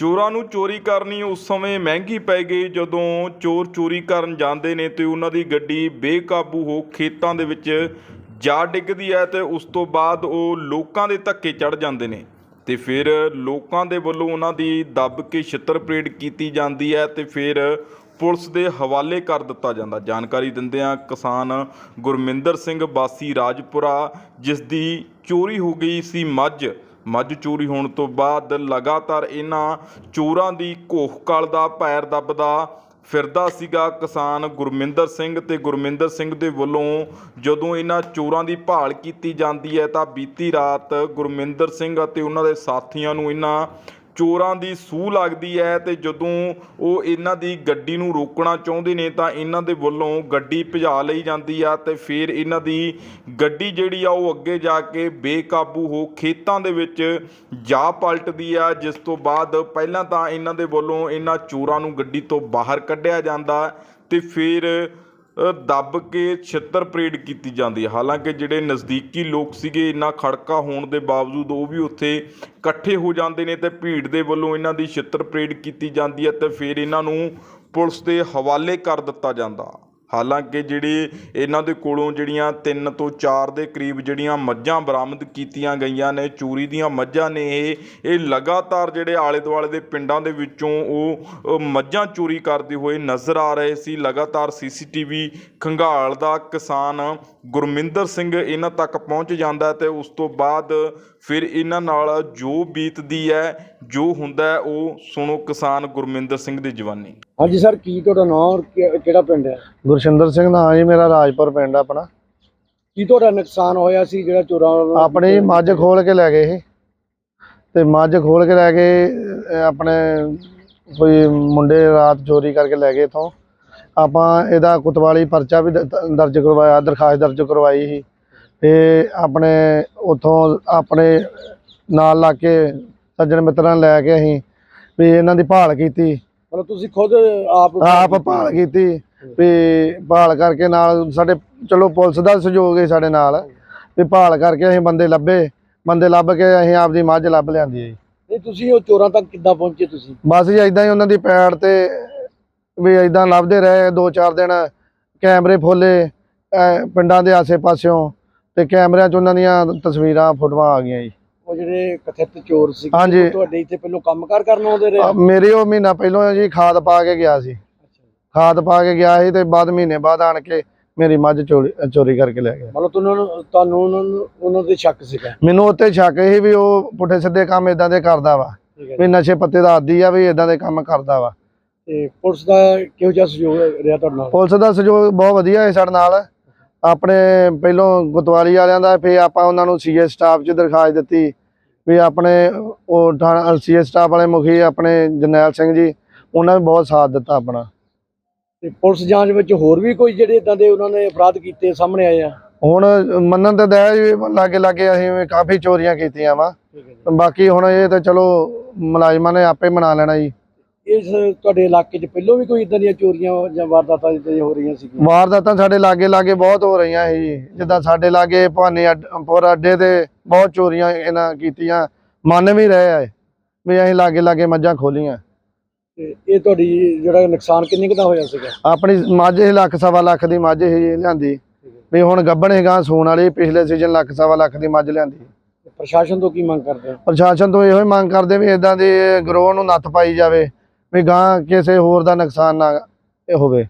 ਚੋਰਾਂ ਨੂੰ ਚੋਰੀ ਕਰਨੀ ਉਸ ਸਮੇਂ ਮਹਿੰਗੀ ਪੈ ਗਈ। ਜਦੋਂ ਚੋਰ ਚੋਰੀ ਕਰਨ ਜਾਂਦੇ ਨੇ ਤੇ ਉਹਨਾਂ ਦੀ ਗੱਡੀ ਬੇਕਾਬੂ ਹੋ ਖੇਤਾਂ ਦੇ ਵਿੱਚ ਜਾ ਡਿੱਗਦੀ ਹੈ ਤੇ ਉਸ ਤੋਂ ਬਾਅਦ ਉਹ ਲੋਕਾਂ ਦੇ ਧੱਕੇ ਚੜ ਜਾਂਦੇ ਨੇ। ਤੇ ਫਿਰ ਲੋਕਾਂ ਦੇ ਵੱਲੋਂ ਉਹਨਾਂ ਦੀ ਦੱਬ ਕੇ ਛਿੱਤਰ ਪਰੇਡ ਕੀਤੀ ਜਾਂਦੀ ਹੈ ਤੇ ਫਿਰ ਪੁਲਿਸ ਦੇ ਹਵਾਲੇ ਕਰ ਦਿੱਤਾ ਜਾਂਦਾ। ਜਾਣਕਾਰੀ ਦਿੰਦਿਆਂ ਕਿਸਾਨ ਗੁਰਮਿੰਦਰ ਸਿੰਘ ਬਾਸੀ ਰਾਜਪੁਰਾ, ਜਿਸ ਦੀ ਚੋਰੀ ਹੋ ਗਈ ਸੀ ਮੱਝ ਮੱਝ ਚੋਰੀ ਹੋਣ ਤੋਂ ਬਾਅਦ ਲਗਾਤਾਰ ਇਹਨਾਂ ਚੋਰਾਂ ਦੀ ਘੋਖ ਦਾ ਪੈਰ ਦੱਬਦਾ ਫਿਰਦਾ ਸੀਗਾ ਕਿਸਾਨ ਗੁਰਮਿੰਦਰ ਸਿੰਘ ਤੇ ਗੁਰਮਿੰਦਰ ਸਿੰਘ ਦੇ ਵੱਲੋਂ ਜਦੋਂ ਇਹਨਾਂ ਚੋਰਾਂ ਦੀ ਭਾਲ ਕੀਤੀ ਜਾਂਦੀ ਹੈ ਤਾਂ ਬੀਤੀ ਰਾਤ ਗੁਰਮਿੰਦਰ ਸਿੰਘ ਅਤੇ ਉਹਨਾਂ ਦੇ ਸਾਥੀਆਂ ਨੂੰ ਇਹਨਾਂ ਚੋਰਾਂ ਦੀ ਸੂਹ ਲੱਗਦੀ ਹੈ ਤੇ ਜਦੋਂ ਉਹ ਇਹਨਾਂ ਦੀ ਗੱਡੀ ਨੂੰ ਰੋਕਣਾ ਚਾਹੁੰਦੇ ਨੇ ਤਾਂ ਇਹਨਾਂ ਦੇ ਵੱਲੋਂ ਗੱਡੀ ਭਜਾ ਲਈ ਜਾਂਦੀ ਆ ਤੇ ਫਿਰ ਇਹਨਾਂ ਦੀ ਗੱਡੀ ਜਿਹੜੀ ਆ ਉਹ ਅੱਗੇ ਜਾ ਕੇ ਬੇਕਾਬੂ ਹੋ ਖੇਤਾਂ ਦੇ ਵਿੱਚ ਜਾ ਪਲਟਦੀ ਆ, ਜਿਸ ਤੋਂ ਬਾਅਦ ਪਹਿਲਾਂ ਤਾਂ ਇਹਨਾਂ ਦੇ ਵੱਲੋਂ ਇਹਨਾਂ ਚੋਰਾਂ ਨੂੰ ਗੱਡੀ ਤੋਂ ਬਾਹਰ ਕੱਢਿਆ ਜਾਂਦਾ ਤੇ ਫਿਰ ਦੱਬ ਕੇ ਛਿੱਤਰ ਪਰੇਡ ਕੀਤੀ ਜਾਂਦੀ ਹੈ। ਹਾਲਾਂਕਿ ਜਿਹੜੇ ਨਜ਼ਦੀਕੀ ਲੋਕ ਸੀਗੇ ਇੰਨਾ ਖੜਕਾ ਹੋਣ ਦੇ ਬਾਵਜੂਦ ਉਹ ਵੀ ਉੱਥੇ ਇਕੱਠੇ ਹੋ ਜਾਂਦੇ ਨੇ ਤੇ ਭੀੜ ਦੇ ਵੱਲੋਂ ਇਹਨਾਂ ਦੀ ਛਿੱਤਰ ਪਰੇਡ ਕੀਤੀ ਜਾਂਦੀ ਹੈ ਤੇ ਫਿਰ ਇਹਨਾਂ ਨੂੰ ਪੁਲਿਸ ਦੇ ਹਵਾਲੇ ਕਰ ਦਿੱਤਾ ਜਾਂਦਾ। ਹਾਲਾਂਕਿ ਜਿਹੜੇ ਇਹਨਾਂ ਦੇ ਕੋਲੋਂ ਜਿਹੜੀਆਂ 3 ਤੋਂ 4 ਦੇ ਕਰੀਬ ਜਿਹੜੀਆਂ ਮੱਝਾਂ ਬਰਾਮਦ ਕੀਤੀਆਂ ਗਈਆਂ ਨੇ, ਚੋਰੀ ਦੀਆਂ ਮੱਝਾਂ ਨੇ ਇਹ ਇਹ ਲਗਾਤਾਰ ਜਿਹੜੇ ਆਲੇ ਦੁਆਲੇ ਦੇ ਪਿੰਡਾਂ ਦੇ ਵਿੱਚੋਂ ਉਹ ਮੱਝਾਂ ਚੋਰੀ ਕਰਦੇ ਹੋਏ ਨਜ਼ਰ ਆ ਰਹੇ ਸੀ। ਲਗਾਤਾਰ ਸੀਸੀਟੀਵੀ ਖੰਗਾਲ ਦਾ ਕਿਸਾਨ ਗੁਰਮਿੰਦਰ ਸਿੰਘ ਇਹਨਾਂ ਤੱਕ ਪਹੁੰਚ ਜਾਂਦਾ ਹੈ ਤੇ ਉਸ ਤੋਂ ਬਾਅਦ ਫਿਰ ਇਹਨਾਂ ਨਾਲ ਜੋ ਬੀਤਦੀ ਹੈ, ਜੋ ਹੁੰਦਾ ਉਹ ਸੁਣੋ ਕਿਸਾਨ ਗੁਰਮਿੰਦਰ ਸਿੰਘ ਦੀ ਜਵਾਨੀ। ਹਾਂਜੀ ਸਰ, ਕੀ ਤੁਹਾਡਾ ਨਾਮ ਔਰ ਕਿਹੜਾ ਪਿੰਡ ਹੈ? ਗੁਰਸ਼ਿੰਦਰ ਸਿੰਘ ਨਾਂ ਜੀ ਮੇਰਾ ਰਾਜਪੁਰ ਪਿੰਡ ਆ ਆਪਣਾ। ਕੀ ਤੁਹਾਡਾ ਨੁਕਸਾਨ ਹੋਇਆ ਸੀ ਜਿਹੜਾ ਚੋਰਾਂ ਵੱਲੋਂ? ਆਪਣੀ ਮੱਝ ਖੋਲ ਕੇ ਲੈ ਗਏ ਇਹ। ਤੇ ਮੱਝ ਖੋਲ ਕੇ ਲੈ ਗਏ ਅਹ ਆਪਣੇ ਕੋਈ ਮੁੰਡੇ ਰਾਤ ਚੋਰੀ ਕਰਕੇ ਲੈ ਗਏ ਇਥੋਂ। ਆਪਾਂ ਇਹਦਾ ਕੁਤਵਾਲੀ ਪਰਚਾ ਵੀ ਦ- ਦ- ਦਰਜ ਕਰਵਾਇਆ ਦਰਖਾਸਤ ਦਰਜ ਕਰਵਾਈ ਸੀ। ਤੇ ਆਪਣੇ ਉਥੋਂ ਆਪਣੇ ਨਾਲ ਲਾ ਕੇ ਸੱਜਣ ਮਿੱਤਰਾਂ ਨੂੰ ਲੈ ਕੇ ਅਸੀਂ ਵੀ ਇਹਨਾਂ ਦੀ ਭਾਲ ਕੀਤੀ। ਮਤਲਬ ਤੁਸੀਂ ਖੁਦ ਆਪ ਆਪ ਭਾਲ ਕੀਤੀ। ਵੀ ਭਾਲ ਕਰਕੇ ਨਾਲ ਸਾਡੇ ਚਲੋ ਪੁਲਿਸ ਦਾ ਸਹਿਯੋਗ ਹੈ ਸਾਡੇ ਨਾਲ ਵੀ ਭਾਲ ਕਰਕੇ ਅਸੀਂ ਬੰਦੇ ਲੱਭੇ ਬੰਦੇ ਲੱਭ ਕੇ ਅਸੀਂ ਆਪਦੀ ਮੱਝ ਲੱਭ ਲਿਆਂਦੀ ਹੈ ਜੀ। ਨਹੀਂ ਤੁਸੀਂ ਉਹ ਚੋਰਾਂ ਤੱਕ ਕਿੱਦਾਂ ਪਹੁੰਚੇ ਤੁਸੀਂ? ਬਸ ਜੀ ਇਦਾਂ ਹੀ ਉਹਨਾਂ ਦੀ ਪੈੜ ਤੇ ਵੀ ਇਦਾਂ ਲੱਭਦੇ ਰਹੇ ਦੋ ਚਾਰ ਦਿਨ ਕੈਮਰੇ ਫੋਲੇ ਪਿੰਡਾਂ ਦੇ ਆਸੇ-ਪਾਸਿਓਂ ਤੇ ਕੈਮਰਿਆਂ 'ਚ ਉਹਨਾਂ ਦੀਆਂ ਤਸਵੀਰਾਂ ਫੋਟੋਆਂ ਆ ਗਈਆਂ ਜੀ। ਉਹ ਜਿਹੜੇ ਕਥਿਤ ਚੋਰ ਸੀ। ਤੁਹਾਡੇ ਇੱਥੇ ਪਹਿਲਾਂ ਕੰਮਕਾਰ ਕਰਨ ਆਉਂਦੇ ਰਹੇ? ਮੇਰੇ ਉਹ ਮਹੀਨਾ ਪਹਿਲਾਂ ਜੀ ਖਾਦ ਪਾ ਕੇ ਗਿਆ ਸੀ। ਖਾਦ ਪਾ ਕੇ ਗਿਆ ਸੀ ਤੇ ਬਾਅਦ ਮਹੀਨੇ ਬਾਅਦ ਆਣ ਕੇ ਮੇਰੀ ਮੱਝ ਚੋਰੀ ਚੋਰੀ ਕਰਕੇ ਲੈ ਗਿਆ। ਮਤਲਬ ਤੁਹਾਨੂੰ ਤੁਹਾਨੂੰ ਉਹਨਾਂ ਨੂੰ ਉਹਨਾਂ ਸ਼ੱਕ ਸੀਗਾ? ਮੈਨੂੰ ਉੱਤੇ ਸ਼ੱਕ ਸੀ ਵੀ ਉਹ ਪੁੱਠੇ ਸਿੱਧੇ ਕੰਮ ਇਦਾਂ ਦੇ ਕਰਦਾ ਵਾ। ਠੀਕ ਹੈ ਵੀ ਨਸ਼ੇ ਪੱਤੇ ਦਾ ਆਦੀ ਆ ਵੀ ਇਦਾਂ ਦੇ ਕੰਮ ਕਰਦਾ ਵਾ। ਤੇ ਪੁਲਿਸ ਦਾ ਕਿਹੋ ਜਿਹਾ ਸਹਿਯੋਗ ਰਿਹਾ ਤੁਹਾਡੇ ਨਾਲ? ਪੁਲਿਸ ਦਾ ਸਹਿਯੋਗ ਬਹੁਤ ਵਧੀਆ ਹੈ ਸਾਡੇ ਨਾਲ। ਆਪਣੇ ਪਹਿਲੋਂ ਗੁਤਵਾਲੀ ਵਾਲਿਆਂ ਦਾ ਫਿਰ ਆਪਾਂ ਉਹਨਾਂ ਨੂੰ ਸੀਏ ਸਟਾਫ 'ਚ ਦਰਖਾਸਤ ਦਿੱਤੀ। ਵੀ ਆਪਣੇ ਉਹ ਸੀਏ ਸਟਾਫ ਵਾਲੇ ਮੁਖੀ ਆਪਣੇ ਜਰਨੈਲ ਸਿੰਘ ਜੀ ਉਹਨਾਂ ਨੇ ਬਹੁਤ ਸਾਥ ਦਿੱਤਾ ਆਪਣਾ। ਤੇ ਪੁਲਿਸ ਜਾਂਚ ਵਿੱਚ ਹੋਰ ਵੀ ਕੋਈ ਜਿਹੜੇ ਇਦਾਂ ਦੇ ਉਹਨਾਂ ਨੇ ਅਪਰਾਧ ਕੀਤੇ ਸਾਹਮਣੇ ਆਏ ਆ? ਹੁਣ ਮੰਨਣ ਤੇ ਦਇਆ ਜੀ ਲਾਗੇ ਲਾਗੇ ਅਸੀਂ ਕਾਫੀ ਚੋਰੀਆਂ ਕੀਤੀਆਂ ਵਾ। ਬਾਕੀ ਹੁਣ ਇਹ ਤਾਂ ਚਲੋ ਮੁਲਾਜ਼ਮਾਂ ਨੇ ਆਪੇ ਮਨਾ ਲੈਣਾ ਜੀ। ਇਸ ਤੁਹਾਡੇ ਇਲਾਕੇ 'ਚ ਪਹਿਲਾਂ ਵੀ ਕੋਈ ਇਦਾਂ ਦੀਆਂ ਚੋਰੀਆਂ ਜਾਂ ਵਾਰਦਾਤਾਂ ਜਿੱਦਾਂ ਹੋ ਰਹੀਆਂ ਸੀਗੀਆਂ? ਵਾਰਦਾਤਾਂ ਸਾਡੇ ਲਾਗੇ ਲਾਗੇ ਬਹੁਤ ਹੋ ਰਹੀਆਂ ਸੀ ਜੀ। ਜਿੱਦਾਂ ਸਾਡੇ ਲਾਗੇ ਭਾਨੇ ਅੱਡਪੁਰ ਅੱਡੇ ਤੇ ਬਹੁਤ ਚੋਰੀਆਂ ਇਹਨਾਂ ਕੀਤੀਆਂ। ਮੰਨ ਵੀ ਰਹੇ ਆ ਵੀ ਅਸੀਂ ਲਾਗੇ ਲਾਗੇ ਮੱਝਾਂ ਖੋਲੀਆਂ। ਤੇ ਇਹ ਤੁਹਾਡੀ ਜਿਹੜਾ ਨੁਕਸਾਨ ਕਿੰਨੇ ਕੁ ਦਾ ਹੋਇਆ ਸੀਗਾ? ਆਪਣੀ ਮੱਝ ਸੀ ਲੱਖ ਸਵਾ ਲੱਖ ਦੀ ਮੱਝ ਜੀ ਲਿਆਂਦੀ। ਵੀ ਹੁਣ ਗੱਬਣ ਹੈਗਾ ਸੂਣ ਵਾਲੀ ਪਿਛਲੇ ਸੀਜ਼ਨ ਲੱਖ ਸਵਾ ਲੱਖ ਦੀ ਮੱਝ ਲਿਆਂਦੀ। ਪ੍ਰਸ਼ਾਸਨ ਤੋਂ ਕੀ ਮੰਗ ਕਰਦੇ ਪ੍ਰਸ਼ਾਸਨ ਤੋਂ ਇਹੋ ਹੀ ਮੰਗ ਕਰਦੇ ਵੀ ਇਦਾਂ ਦੇ ਗਰੋਹ ਨੂੰ ਨੱਥ ਪਾਈ ਜਾਵੇ ਵੀ ਗਾਂ ਕਿਸੇ ਹੋਰ ਦਾ ਨੁਕਸਾਨ ਨਾ ਇਹ ਹੋਵੇ।